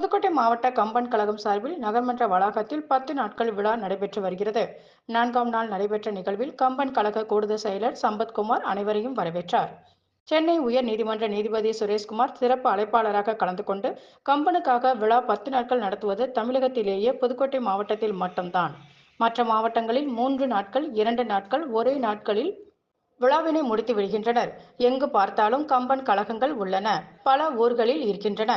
புதுக்கோட்டை மாவட்ட கம்பன் கழகம் சார்பில் நகர்மன்ற வளாகத்தில் பத்து நாட்கள் விழா நடைபெற்று வருகிறது. நான்காம் நாள் நடைபெற்ற நிகழ்வில் கம்பன் கழக கூடுதல் செயலர் சம்பத்குமார் அனைவரையும் வரவேற்றார். சென்னை உயர் நீதிமன்ற நீதிபதி சுரேஷ்குமார் சிறப்பு அழைப்பாளராக கலந்து கொண்டு கம்பனுக்காக விழா பத்து நாட்கள் நடத்துவது தமிழகத்திலேயே புதுக்கோட்டை மாவட்டத்தில் மட்டும்தான். மற்ற மாவட்டங்களில் மூன்று நாட்கள் இரண்டு நாட்கள் ஒரே நாட்களில் விழாவினை முடித்து விடுகின்றனர். எங்கு பார்த்தாலும் கம்பன் கழகங்கள் உள்ளன. பல ஊர்களில் இருக்கின்றன.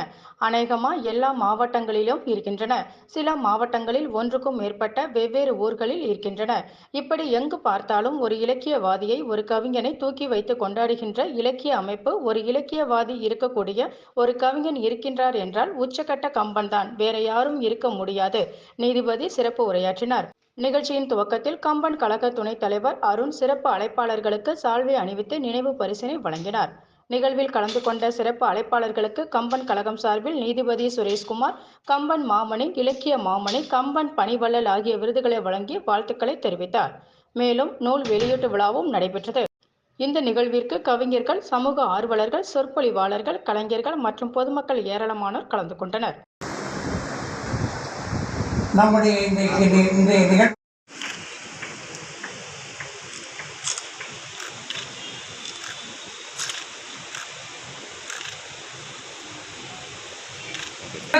அநேகமா எல்லா மாவட்டங்களிலும் இருக்கின்றன. சில மாவட்டங்களில் ஒன்றுக்கும் மேற்பட்ட வெவ்வேறு ஊர்களில் இருக்கின்றன. இப்படி எங்கு பார்த்தாலும் ஒரு இலக்கியவாதியை ஒரு கவிஞனை தூக்கி வைத்து கொண்டாடுகின்ற இலக்கிய அமைப்பு ஒரு இலக்கியவாதி இருக்கக்கூடிய ஒரு கவிஞன் இருக்கின்றார் என்றால் உச்சக்கட்ட கம்பன் தான் வேற யாரும் இருக்க முடியாது. நீதிபதி சிறப்பு உரையாற்றினார். நிகழ்ச்சியின் துவக்கத்தில் கம்பன் கழக துணைத் தலைவர் அருண் சிறப்பு அழைப்பாளர்களுக்கு சால்வை அணிவித்து நினைவு பரிசினை வழங்கினார். நிகழ்வில் கலந்து கொண்ட சிறப்பு அழைப்பாளர்களுக்கு கம்பன் கழகம் சார்பில் நீதிபதி சுரேஷ்குமார் கம்பன் மாமணி இலக்கிய மாமணி கம்பன் பணிவள்ளல் ஆகிய விருதுகளை வழங்கி வாழ்த்துக்களை தெரிவித்தார். மேலும் நூல் வெளியீட்டு விழாவும் நடைபெற்றது. இந்த நிகழ்விற்கு கவிஞர்கள் சமூக ஆர்வலர்கள் சொற்பொழிவாளர்கள் கலைஞர்கள் மற்றும் பொதுமக்கள் ஏராளமானோர் கலந்து கொண்டனர். நம்முடைய இன்றைக்கு இன்றைய நிகழ்ச்சி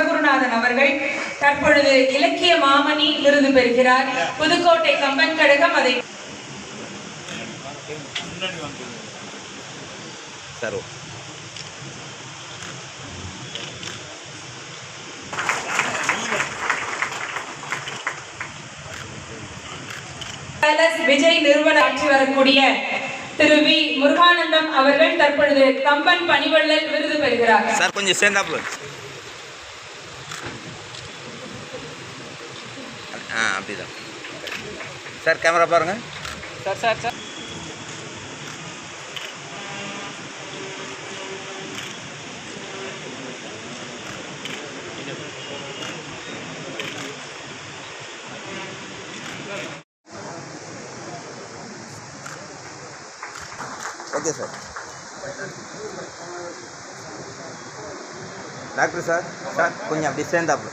குருநாதன் அவர்கள் தற்பொழுது இலக்கிய மாமணி விருது பெறுகிறார். புதுக்கோட்டை கம்பன் கழகம் அதை சரோ விஜய் நிறுவன ஆட்சி வரக்கூடிய திரு வி. முருகானந்தம் அவர்கள் தற்பொழுது கம்பன் பணிவள்ளல் விருது பெறுகிறார். சார் கொஞ்சம் சேர்ந்தாப்புல. ஆ அப்படிதான். சார் கேமரா பாருங்க. Sir sir sir. Okay sir. Doctor sir sir கொஞ்சம் அப்படி சேர்ந்தாப்புல.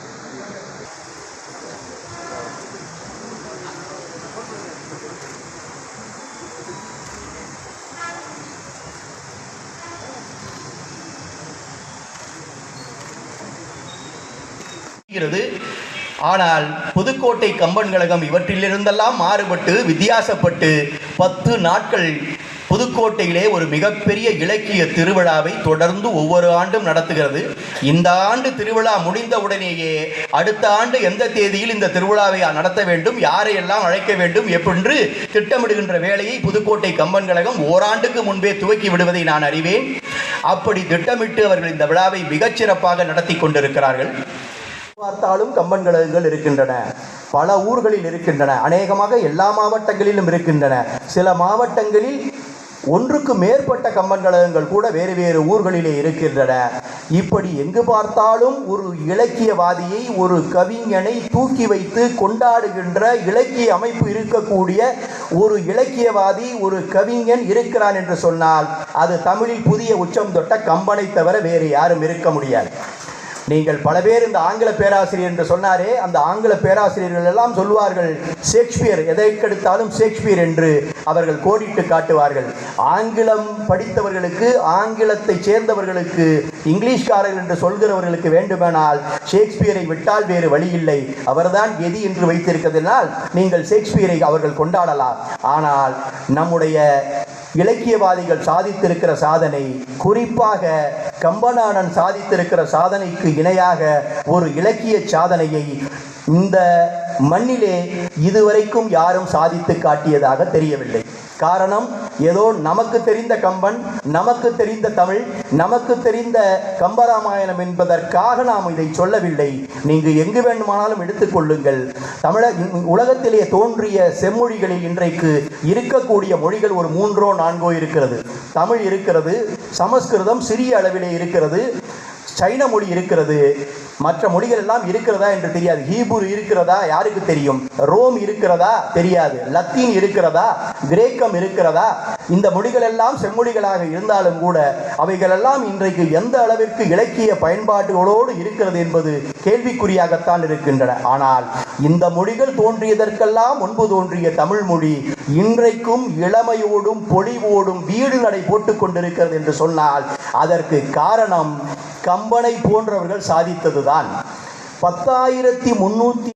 ஆனால் புதுக்கோட்டை கம்பன் கழகம் இவற்றிலிருந்தெல்லாம் மாறுபட்டு வித்தியாசப்பட்டு பத்து நாட்கள் புதுக்கோட்டையிலே ஒரு மிகப்பெரிய இலக்கிய திருவிழாவை தொடர்ந்து ஒவ்வொரு ஆண்டும் நடத்துகிறது. இந்த ஆண்டு திருவிழா முடிந்தவுடனேயே அடுத்த ஆண்டு எந்த தேதியில் இந்த திருவிழாவை நடத்த வேண்டும் யாரையெல்லாம் அழைக்க வேண்டும் என்று திட்டமிடுகின்ற வேலையை புதுக்கோட்டை கம்பன் கழகம் ஓராண்டுக்கு முன்பே துவக்கி விடுவதை நான் அறிவேன். அப்படி திட்டமிட்டு அவர்கள் இந்த விழாவை மிகச்சிறப்பாக நடத்தி கொண்டிருக்கிறார்கள். பார்த்தாலும் கம்பன் கழகங்கள் இருக்கின்றன பல ஊர்களில் இருக்கின்றன அநேகமாக எல்லா மாவட்டங்களிலும் இருக்கின்றன. சில மாவட்டங்களில் ஒன்றுக்கு மேற்பட்ட கம்பன் கழகங்கள் கூட வேறு வேறு ஊர்களிலே இருக்கின்றன. இப்படி எங்கு பார்த்தாலும் ஒரு இலக்கியவாதியை ஒரு கவிஞனை தூக்கி வைத்து கொண்டாடுகின்ற இலக்கிய அமைப்பு இருக்கக்கூடிய ஒரு இலக்கியவாதி ஒரு கவிஞன் இருக்கிறான் என்று சொன்னால் அது தமிழில் புதிய உச்சம் தொட்ட கம்பனை தவிர வேறு யாரும் இருக்க முடியாது. நீங்கள் பல பேர் இந்த ஆங்கில பேராசிரியர் என்று சொன்னாரே அந்த ஆங்கில பேராசிரியர்கள் எல்லாம் சொல்வார்கள் ஷேக்ஸ்பியர் எதை கெடுத்தாலும் ஷேக்ஸ்பியர் என்று அவர்கள் கோடிட்டு காட்டுவார்கள். ஆங்கிலம் படித்தவர்களுக்கு ஆங்கிலத்தை சேர்ந்தவர்களுக்கு இங்கிலீஷ்காரர்கள் என்று சொல்கிறவர்களுக்கு வேண்டுமானால் ஷேக்ஸ்பியரை விட்டால் வேறு வழி இல்லை. அவர்தான் எதி என்று வைத்திருக்கிறதுனால் நீங்கள் ஷேக்ஸ்பியரை அவர்கள் கொண்டாடலாம். ஆனால் நம்முடைய இலக்கியவாதிகள் சாதித்திருக்கிற சாதனை குறிப்பாக கம்பனானன் சாதித்திருக்கிற சாதனைக்கு இணையாக ஒரு இலக்கிய சாதனையை இந்த மண்ணிலே இதுவரைக்கும் யாரும் சாதித்து காட்டியதாக தெரியவில்லை. காரணம் ஏதோ நமக்கு தெரிந்த கம்பன் நமக்கு தெரிந்த தமிழ் நமக்கு தெரிந்த கம்பராமாயணம் என்பதற்காக நாம் இதை சொல்லவில்லை. நீங்கள் எங்கு வேண்டுமானாலும் எடுத்துக்கொள்ளுங்கள் தமிழ உலகத்திலே தோன்றிய செம்மொழிகளில் இன்றைக்கு இருக்கக்கூடிய மொழிகள் ஒரு மூன்றோ நான்கோ இருக்கிறது. தமிழ் இருக்கிறது சமஸ்கிருதம் சிறிய அளவிலே இருக்கிறது. சைன மொழி இருக்கிறது மற்ற மொழிகள் எல்லாம் இருக்கிறதா என்று தெரியாது. ஹீபூர் இருக்கிறதா? யாருக்கு தெரியும்? ரோம் இருக்கிறதா? தெரியாது. லத்தீன் இருக்கிறதா? கிரேக்கம் இருக்கிறதா? இந்த மொழிகள் எல்லாம் செம்மொழிகளாக இருந்தாலும் கூட அவைகளெல்லாம் இன்றைக்கு எந்த அளவிற்கு இலக்கிய பயன்பாடுகளோடு இருக்கிறது என்பது கேள்விக்குறியாகத்தான் இருக்கின்றன. ஆனால் இந்த மொழிகள் தோன்றியதற்கெல்லாம் முன்பு தோன்றிய தமிழ் மொழி இன்றைக்கும் இளமையோடும் பொலிவோடும் வீடு நடை போட்டுக் கொண்டிருக்கிறது என்று சொன்னால் அதற்கு காரணம் கம்பனை போன்றவர்கள் சாதித்ததுதான். பத்தாயிரத்தி முன்னூத்தி